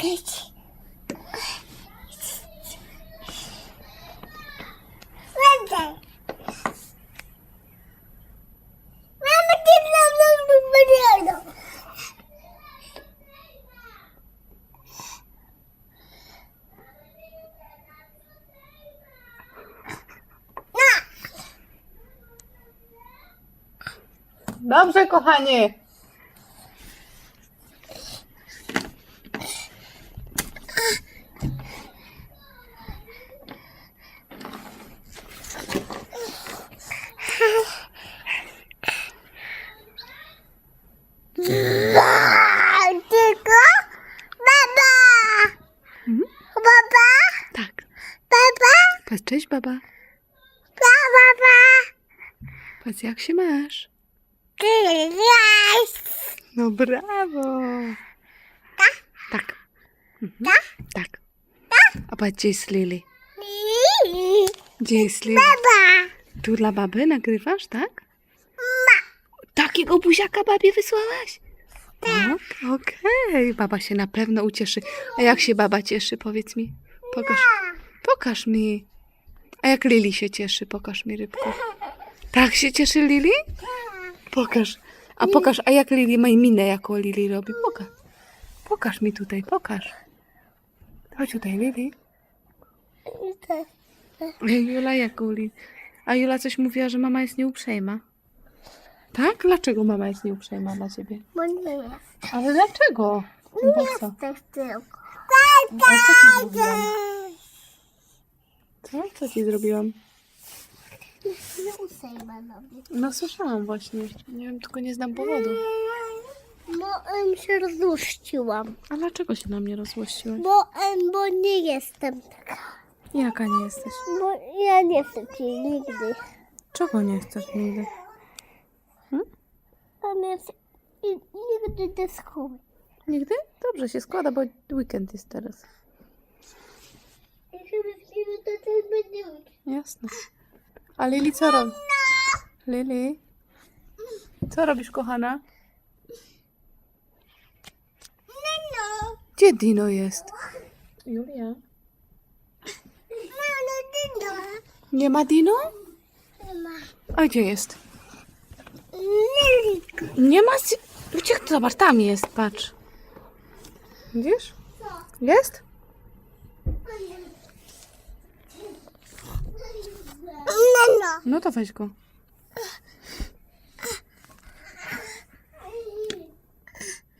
Będę. Mnie numerano. Dobrze, kochanie. Tylko baba. Mhm. Baba, Tak. baba, Patrz, cześć, baba. baba, baba. Patrz, jak się masz. Cześć. No brawo. Tak. Mhm. Tak. A patrz, gdzie jest Lily? Gdzie jest Lily? Baba. Tu dla baby nagrywasz, tak? Takiego buziaka babie wysłałaś? Tak. Okej, baba się na pewno ucieszy. A jak się baba cieszy, powiedz mi? Pokaż, pokaż mi. A jak Lili się cieszy? Pokaż mi rybko. Tak się cieszy Lili? Pokaż. A pokaż, a jak Lili ma minę, jaką Lili robi? Pokaż. Pokaż mi tutaj, pokaż. Chodź tutaj, Lili. Jula jaką Lili? A Jula coś mówiła, że mama jest nieuprzejma. Tak? Dlaczego mama jest nieuprzejma dla ciebie? Bo nie jest. Ale dlaczego? Po co? Jesteś tylko. A co ci zrobiłam? Co? Co ci zrobiłam? Nie usejma na mnie. No słyszałam właśnie. Nie wiem, tylko nie znam powodu. Bo em, się rozluściłam. A dlaczego się na mnie rozłościłeś? Bo, em, bo nie jestem taka. Jaka nie jesteś? Bo ja nie chcę ci nigdy. Czego nie chcesz nigdy? Nie chcę i, nigdy szkoły. Nigdy? Dobrze się składa, bo weekend jest teraz. Jak się wyśpimy, to też będzie. Jasne. A Lili co robi? Lili? Co robisz, kochana? No, Gdzie Dino jest? Julia? Mamo, dyno. Nie ma Dino? Ma. A gdzie jest? Liliko. Nie ma. Uciekł, zobacz, tam jest, patrz. Widzisz? Jest? No to weź go.